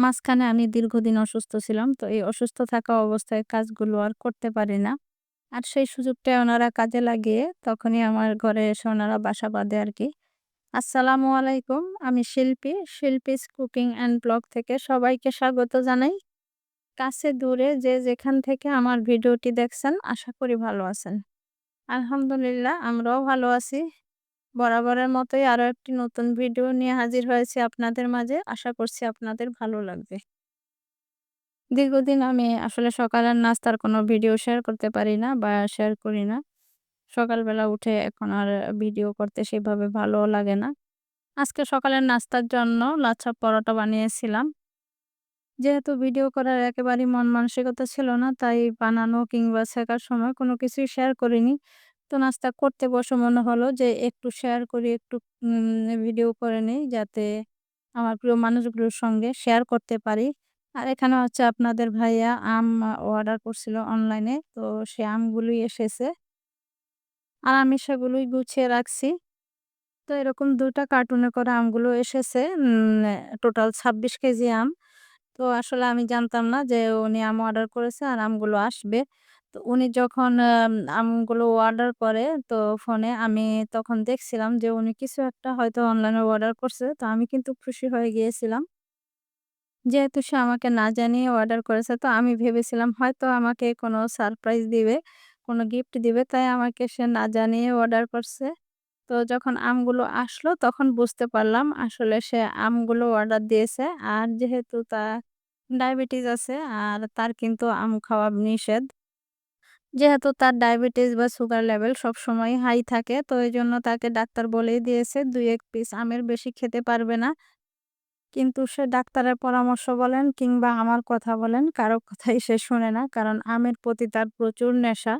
মাঝখানে আমি দীর্ঘদিন অসুস্থ ছিলাম। তো এই অসুস্থ থাকা অবস্থায় কাজগুলো আর করতে পারি না। আর সেই সুযোগটাই ওনারা কাজে লাগিয়ে তখনই আমার ঘরে এসে ওনারা বাসা বাঁধে আরকি। আসসালামু আলাইকুম। আমি শিল্পী, শিল্পীস কুকিং অ্যান্ড ব্লগ থেকে সবাইকে স্বাগত জানাই। কাছে দূরে যে যেখান থেকে আমার ভিডিওটি দেখছেন আশা করি ভালো আছেন। আলহামদুলিল্লাহ আমরাও ভালো আছি। বরাবরের মতোই আরও একটি নতুন ভিডিও নিয়ে হাজির হয়েছি আপনাদের মাঝে। আশা করছি আপনাদের ভালো লাগবে। দীর্ঘদিন আমি আসলে সকালের নাস্তার কোনো ভিডিও শেয়ার করতে পারি না বা শেয়ার করি না। সকালবেলা উঠে এখন আর ভিডিও করতে সেভাবে ভালোও লাগে না। আজকে সকালের নাস্তার জন্য লাচ্ছা পরোটা বানিয়েছিলাম। যেহেতু ভিডিও করার একেবারেই মন মানসিকতা ছিল না, তাই বানানো কিংবা ছেঁকার সময় কোনো কিছুই শেয়ার করিনি। তো নাস্তা করতে বসে মনে হলো যে একটু শেয়ার করি, একটু ভিডিও করে নেই যাতে আমার প্রিয় মানুষগুলোর সঙ্গে শেয়ার করতে পারি। আর এখানে হচ্ছে আপনাদের ভাইয়া আম অর্ডার করছিল অনলাইনে। তো সে আমগুলোই এসেছে। আর আমি সেগুলোই গুছিয়ে রাখছি। তো এরকম দুটা কার্টুনে করে আমগুলো এসেছে। টোটাল ২৬ কেজি আম। তো আসলে আমি জানতাম না যে উনি আম অর্ডার করেছে আর আমগুলো আসবে। তো উনি যখন আম আমগুলো অর্ডার করে তো ফোনে আমি তখন দেখছিলাম যে উনি কিছু একটা হয়তো অনলাইনে অর্ডার করছে। তো আমি কিন্তু খুশি হয়ে গিয়েছিলাম। যেহেতু সে আমাকে না জানিয়ে অর্ডার করেছে তো আমি ভেবেছিলাম হয়তো আমাকে কোনো সারপ্রাইজ দিবে, কোনো গিফট দিবে তাই আমাকে সে না জানিয়ে অর্ডার করছে। তো যখন আমগুলো আসলো তখন বুঝতে পারলাম আসলে সে আমগুলো অর্ডার দিয়েছে। আর যেহেতু তার ডায়াবেটিস আছে আর তার কিন্তু আম খাওয়া নিষেধ। যেহেতু তার ডায়াবেটিস বা সুগার লেভেল সব সময় হাই থাকে, তো এই জন্য তাকে ডাক্তার বলেই দিয়েছে ২-১ পিস আমের বেশি খেতে পারবে না। কিন্তু সে ডাক্তারের পরামর্শ বলেন কিংবা আমার কথা বলেন, কারও কথাই সে শোনে না। কারণ আমের প্রতি তার প্রচুর নেশা।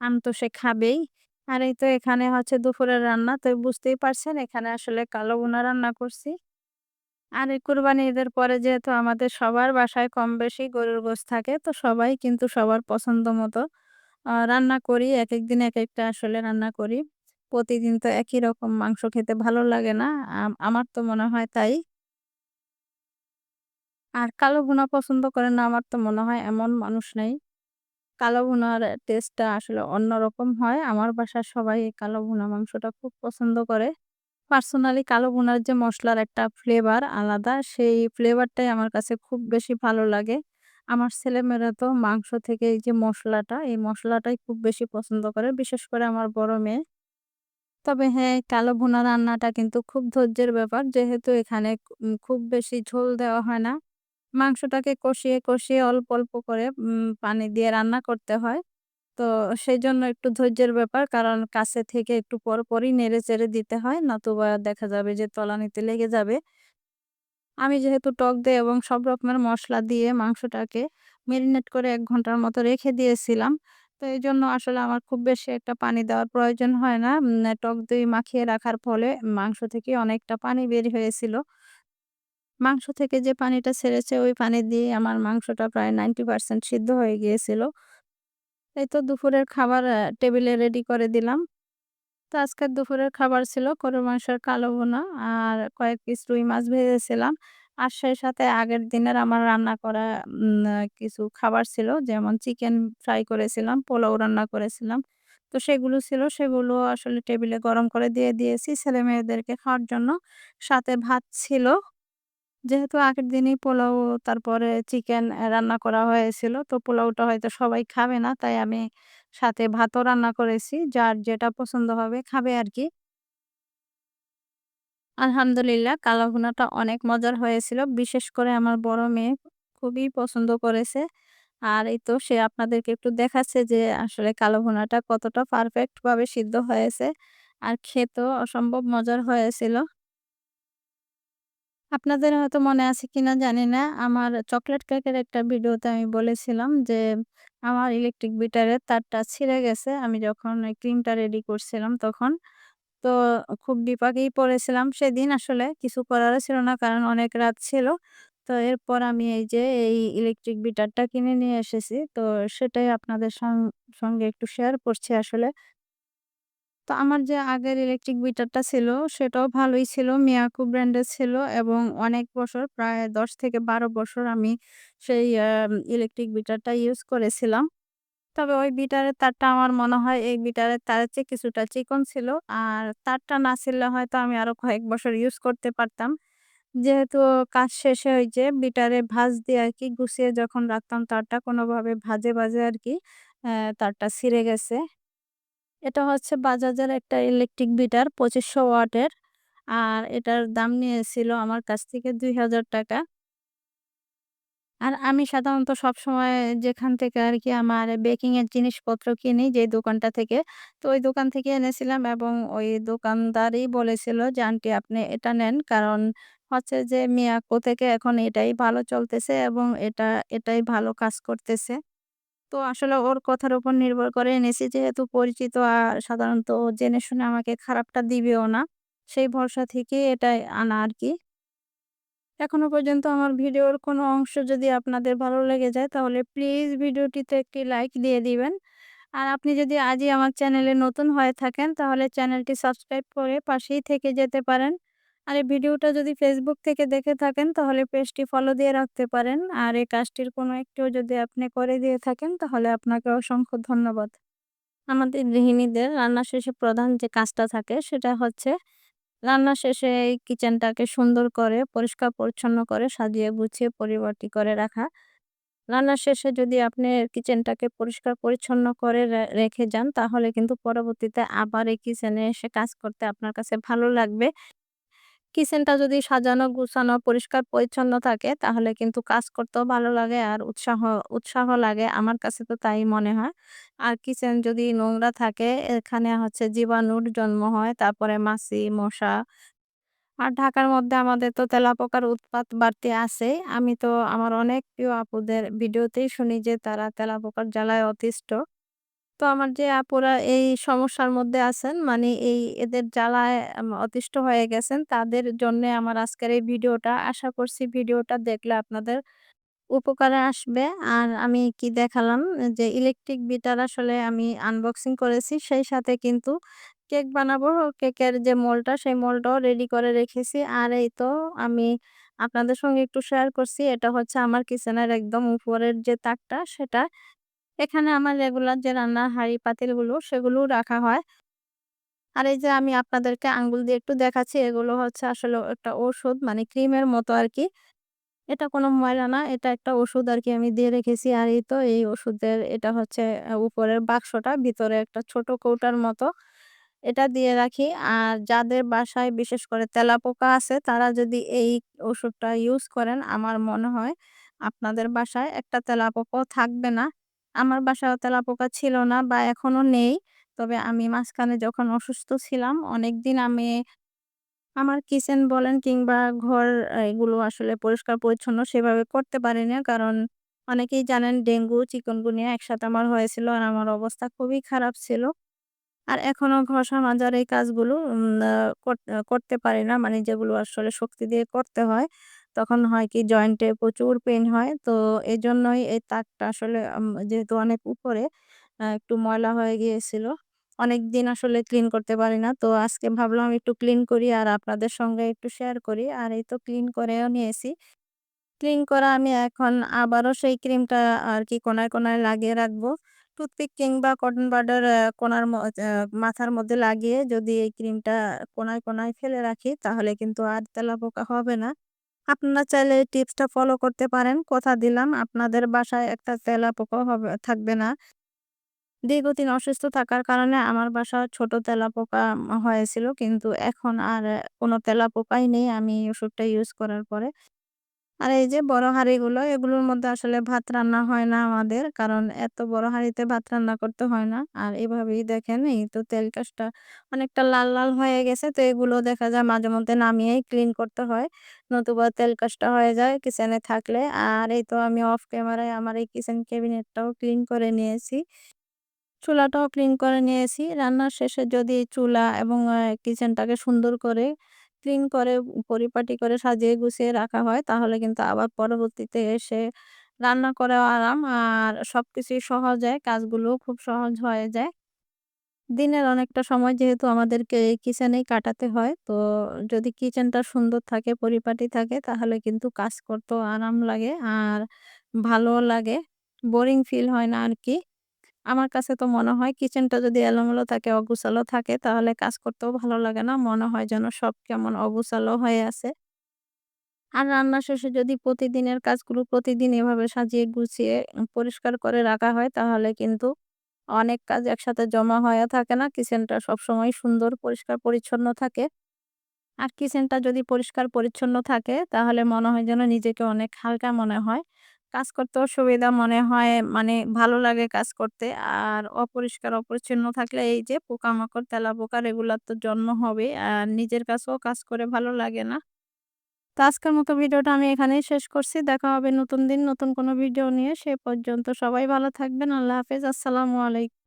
আম তো সে খাবেই। আর এই তো এখানে হচ্ছে দুপুরের রান্না। তো বুঝতেই পারছেন এখানে আসলে কালো ভুনা রান্না করছি। আর এই কুরবানি ঈদের পরে যেহেতু আমাদের সবার বাসায় কম বেশি গরুর গোশ থাকে, তো সবাই কিন্তু সবার পছন্দ মতো রান্না করি। একেক দিন এক একটা আসলে রান্না করি। প্রতিদিন তো একই রকম মাংস খেতে ভালো লাগে না। আম আমার তো মনে হয় তাই। আর কালো ভুনা পছন্দ করে না আমার তো মনে হয় এমন মানুষ নেই। কালো ভুনার টেস্টটা আসলে অন্যরকম হয়। আমার বাসার সবাই কালো ভুনা মাংসটা খুব পছন্দ করে। পার্সোনালি কালো ভুনার যে মশলার একটা ফ্লেভার আলাদা, সেই ফ্লেভারটাই আমার কাছে খুব বেশি ভালো লাগে। আমার ছেলেমেয়েরা তো মাংস থেকে এই যে মশলাটা এই মশলাটাই খুব বেশি পছন্দ করে। বিশেষ করে আমার বড় মেয়ে। তবে হ্যাঁ, কালো ভুনা রান্নাটা কিন্তু খুব ধৈর্যের ব্যাপার। যেহেতু এখানে খুব বেশি ঝোল দেওয়া হয় না। মাংসটাকে কষিয়ে, কষিয়ে অল্প, অল্প করে পানি দিয়ে রান্না করতে হয়। তো সেই জন্য একটু ধৈর্যের ব্যাপার। কারণ কাছে থেকে একটু পরপরই নেড়ে-চেড়ে দিতে হয়। নতুবা দেখা যাবে যে তলানিতে লেগে যাবে। আমি যেহেতু টক দই এবং সব রকমের মশলা দিয়ে মাংসটাকে মেরিনেট করে এক ঘণ্টার মতো রেখে দিয়েছিলাম। তো এই জন্য আসলে আমার খুব বেশি একটা পানি দেওয়ার প্রয়োজন হয় না। টক দই মাখিয়ে রাখার ফলে মাংস থেকে অনেকটা পানি বের হয়েছিল। মাংস থেকে যে পানিটা ছেড়েছে, ওই পানি দিয়ে আমার মাংসটা প্রায় 90% সিদ্ধ হয়ে গিয়েছিল। এই তো দুপুরের খাবার টেবিলে রেডি করে দিলাম। তো আজকের দুপুরের খাবার ছিল গরুর মাংসের কালো বোনা আর কয়েক পিস রুই মাছ ভেজেছিলাম। আর সেই সাথে আগের দিনের আমার রান্না করা কিছু খাবার ছিল যেমন চিকেন ফ্রাই করেছিলাম, পোলাও রান্না করেছিলাম। তো সেগুলো ছিল সেগুলো আসলে টেবিলে গরম করে দিয়ে দিয়েছি ছেলে মেয়েদেরকে খাওয়ার জন্য। সাথে ভাত ছিল। যেহেতু আগের দিনই পোলাও, তারপরে চিকেন রান্না করা হয়েছিল। তো পোলাওটা হয়তো সবাই খাবে না। তাই আমি সাথে ভাতও রান্না করেছি। যার যেটা পছন্দ হবে খাবে আর কি আলহামদুলিল্লাহ কালা ভুনাটা অনেক মজার হয়েছিল। বিশেষ করে আমার বড় মেয়ে খুবই পছন্দ করেছে। আর এই তো সে আপনাদেরকে একটু দেখাচ্ছে যে আসলে কালো ভুনাটা কতটা পারফেক্ট ভাবে সিদ্ধ হয়েছে। আর খেতেও অসম্ভব মজার হয়েছিল। আপনাদের হয়তো মনে আছে কিনা জানি না। আমার চকলেট কেকের একটা ভিডিওতে আমি বলেছিলাম যে, আমার ইলেকট্রিক বিটারের তারটা ছিঁড়ে গেছে। আমি যখন ক্রিমটা রেডি করছিলাম তখন। তো খুব বিপাকেই পড়েছিলাম সেদিন আসলে কিছু করারও ছিল না কারণ অনেক রাত ছিল। তো এরপর আমি এই যে এই ইলেকট্রিক বিটারটা কিনে নিয়ে এসেছি। তো সেটাই আপনাদের সঙ্গে একটু শেয়ার করছি আসলে। তো আমার যে আগের ইলেকট্রিক বিটারটা ছিল সেটাও ভালোই ছিল। মিয়াকো ব্র্যান্ডের ছিল এবং অনেক বছর প্রায় ১০ থেকে ১২ বছর আমি সেই ইলেকট্রিক বিটারটা ইউজ করেছিলাম। তবে ওই বিটারের তারটা আমার মনে হয় এই বিটারের তারের চেয়ে কিছুটা চিকন ছিল। আর তারটা না ছিঁড়লে হয়তো আমি আরও কয়েক বছর ইউজ করতে পারতাম। যেহেতু কাজ শেষে ওই যে বিটারে ভাঁজ দিয়ে আর কি গুছিয়ে যখন রাখতাম তারটা কোনোভাবে ভাঁজে, ভাঁজে আর কি তারটা ছিঁড়ে গেছে। এটা হচ্ছে বাজাজের একটা ইলেকট্রিক বিটার পঁচিশশো ওয়াটের। আর এটার দাম নিয়েছিল আমার কাছ থেকে ৳২,০০০ আর আমি সাধারণত সব সময় যেখান থেকে আর কি আমার বেকিং এর জিনিসপত্র কিনি যেই দোকানটা থেকে, তো ওই দোকান থেকে এনেছিলাম এবং ওই দোকানদারই বলেছিল যে, "আন্টি আপনি এটা নেন।" কারণ হচ্ছে যে মিয়াকো থেকে এখন এটাই ভালো চলতেছে এবং এটা এটাই ভালো কাজ করতেছে। তো আসলে ওর কথার উপর নির্ভর করে এনেছি যেহেতু পরিচিত আর সাধারণত জেনে শুনে আমাকে খারাপটা দিবেও না। সেই ভরসা থেকেই এটাই আনা আর কি এখনও পর্যন্ত আমার ভিডিওর কোনো অংশ যদি আপনাদের ভালো লেগে যায়, তাহলে প্লিজ ভিডিওটিতে একটি লাইক দিয়ে দিবেন। আর আপনি যদি আজই আমার চ্যানেলে নতুন হয়ে থাকেন, তাহলে চ্যানেলটি সাবস্ক্রাইব করে পাশেই থেকে যেতে পারেন। আর এই ভিডিওটা যদি ফেসবুক থেকে দেখে থাকেন, তাহলে পেজটি ফলো দিয়ে রাখতে পারেন। আর এই কাজটির কোনো একটিও যদি আপনি করে দিয়ে থাকেন, তাহলে আপনাকে অসংখ্য ধন্যবাদ। আমাদের গৃহিণীদের রান্না শেষে প্রধান যে কাজটা থাকে, সেটা হচ্ছে রান্না শেষে এই কিচেনটাকে সুন্দর করে, পরিষ্কার, পরিচ্ছন্ন করে সাজিয়ে, গুছিয়ে, পরিপাটি করে রাখা। রান্না শেষে যদি আপনি কিচেনটাকে পরিষ্কার, পরিচ্ছন্ন করে রেখে যান, তাহলে কিন্তু পরবর্তীতে আবার এই কিচেনে এসে কাজ করতে আপনার কাছে ভালো লাগবে। কিচেনটা যদি সাজানো গুছানো পরিষ্কার পরিচ্ছন্ন থাকে তাহলে কিন্তু কাজ করতেও ভালো লাগে আর উৎসাহ উৎসাহ লাগে আমার কাছে তো তাই মনে হয়। আর কিচেন যদি নোংরা থাকে এখানে হচ্ছে জীবাণুর জন্ম হয় তারপরে মাছি, মশা আর ঢাকার মধ্যে আমাদের তো তেলাপোকার উৎপাত বাড়তি আছে আমি তো আমার অনেক প্রিয় আপুদের ভিডিওতেই শুনি যে তারা তেলাপোকার জ্বালায় অতিষ্ঠ। তো আমার যে আপুরা এই সমস্যার মধ্যে আছেন মানে এই এদের জ্বালায় অতিষ্ঠ হয়ে গেছেন, তাদের জন্যে আমার আজকের এই ভিডিওটা। আশা করছি ভিডিওটা দেখলে আপনাদের উপকারে আসবে। আর আমি কি দেখালাম, যে ইলেকট্রিক বিটার আসলে আমি আনবক্সিং করেছি। সেই সাথে কিন্তু কেক বানাবো। কেকের যে মোল্ডটা সেই মোল্ডটাও রেডি করে রেখেছি। আর এই তো আমি আপনাদের সঙ্গে একটু শেয়ার করছি। এটা হচ্ছে আমার কিচেনের একদম উপরের যে তাকটা, সেটা। এখানে আমার রেগুলার যে রান্নার হাঁড়ি-পাতিলগুলো সেগুলোও রাখা হয়। আর এই যে আমি আপনাদেরকে আঙ্গুল দিয়ে একটু দেখাচ্ছি, এগুলো হচ্ছে আসলে একটা ওষুধ মানে ক্রিমের মতো আর কি এটা কোনো ময়লা না। এটা একটা ওষুধ আর কি আমি দিয়ে রেখেছি। আর এই তো এই ওষুধের, এটা হচ্ছে উপরের বাক্সটা, ভিতরে একটা ছোট কৌটার মতো। এটা দিয়ে রাখি। আর যাদের বাসায় বিশেষ করে তেলাপোকা আছে, তারা যদি এই ওষুধটা ইউজ করেন, আমার মনে হয় আপনাদের বাসায় একটা তেলাপোকাও থাকবে না। আমার বাসায়ও তেলাপোকা ছিল না বা এখনও নেই। তবে আমি মাঝখানে যখন অসুস্থ ছিলাম অনেকদিন আমি আমার কিচেন বলেন কিংবা ঘর এগুলো আসলে পরিষ্কার পরিচ্ছন্ন সেভাবে করতে পারি না। কারণ অনেকেই জানেন ডেঙ্গু, চিকুনগুনিয়া একসাথে আমার হয়েছিল আর আমার অবস্থা খুবই খারাপ ছিল। আর এখনও ঘষা মাজার এই কাজগুলো কর করতে পারি না। মানে যেগুলো আসলে শক্তি দিয়ে করতে হয়। তখন হয় কি জয়েন্টে প্রচুর পেন হয়। তো এই জন্যই এই তাকটা আসলে যেহেতু অনেক উপরে একটু ময়লা হয়ে গিয়েছিল। অনেক দিন আসলে ক্লিন করতে পারি না। তো আজকে ভাবলাম একটু ক্লিন করি আর আপনাদের সঙ্গে একটু শেয়ার করি। আর এই তো ক্লিন করেও নিয়েছি। ক্লিন করা আমি এখন আবারও সেই ক্রিমটা আর কি কোনায় কোনায় লাগিয়ে রাখব। টুথপিক কিংবা কটন বাডের কোনার মাথার মধ্যে লাগিয়ে যদি এই ক্রিমটা কোনায় কোনায় ফেলে রাখি, তাহলে কিন্তু আর তেলা তেলাপোকা হবে না। আপনারা চাইলে এই টিপসটা ফলো করতে পারেন। কথা দিলাম, আপনাদের বাসায় একটা তেলা পোকা হবে, থাকবে না। দীর্ঘদিন অসুস্থ থাকার কারণে আমার বাসায় ছোট তেলা পোকা হয়েছিল। কিন্তু এখন আর কোনো তেলা পোকাই নেই আমি ওষুধটা ইউজ করার পরে। আর এই যে বড় হাঁড়িগুলো এগুলোর মধ্যে আসলে ভাত রান্না হয় না আমাদের। কারণ এত বড় হাঁড়িতে ভাত রান্না করতে হয় না। আর এভাবেই দেখেন এই তো তেল কাজটা অনেকটা লাল, লাল হয়ে গেছে। তো এগুলো দেখা যায় মাঝে মধ্যে নামিয়েই ক্লিন করতে হয়। নতুবা তেল কাজটা হয়ে যায় কিচেনে থাকলে। আর এই তো আমি অফ ক্যামেরায় আমার এই কিচেন ক্যাবিনেটটাও ক্লিন করে নিয়েছি। চুলাটাও ক্লিন করে নিয়েছি। রান্নার শেষে যদি চুলা এবং কিচেনটাকে সুন্দর করে ক্লিন করে পরিপাটি করে সাজিয়ে গুছিয়ে রাখা হয় তাহলে কিন্তু আবার পরবর্তীতে এসে রান্না করাও আরাম আর সবকিছুই সহজ হয়। কাজগুলোও খুব সহজ হয়ে যায়। দিনের অনেকটা সময় যেহেতু আমাদেরকে কিচেনেই কাটাতে হয়, তো যদি কিচেনটা সুন্দর থাকে, পরিপাটি থাকে তাহলে কিন্তু কাজ করতেও আরাম লাগে আর ভালোও লাগে। বোরিং ফিল হয় না আরকি। আমার কাছে তো মনে হয় কিচেনটা যদি এলোমেলো থাকে, অগোছালো থাকে তাহলে কাজ করতেও ভালো লাগে না। মনে হয় যেন সব কেমন অগোছালো হয়ে আছে। আর রান্না শেষে যদি প্রতিদিনের কাজগুলো প্রতিদিন এভাবে সাজিয়ে গুছিয়ে পরিষ্কার করে রাখা হয় তাহলে কিন্তু অনেক কাজ একসাথে জমা হয়ে থাকে না। কিচেনটা সবসময় সুন্দর পরিষ্কার পরিচ্ছন্ন থাকে। আর কিচেনটা যদি পরিষ্কার পরিচ্ছন্ন থাকে তাহলে মনে হয় যেন নিজেকে অনেক হালকা মনে হয়। কাজ করতেও সুবিধা মনে হয় মানে ভালো লাগে কাজ করতে। আর অপরিষ্কার অপরিচ্ছন্ন থাকলে এই যে পোকামাকড়, তেলাপোকা এগুলার তো জন্ম হবে আর নিজের কাছেও কাজ করে ভালো লাগে না। তো আজকের মতো ভিডিওটা আমি এখানেই শেষ করছি। দেখা হবে নতুন দিন নতুন কোনো ভিডিও নিয়ে। সে পর্যন্ত সবাই ভালো থাকবেন। আল্লাহ হাফেজ। আসসালামু আলাইকুম।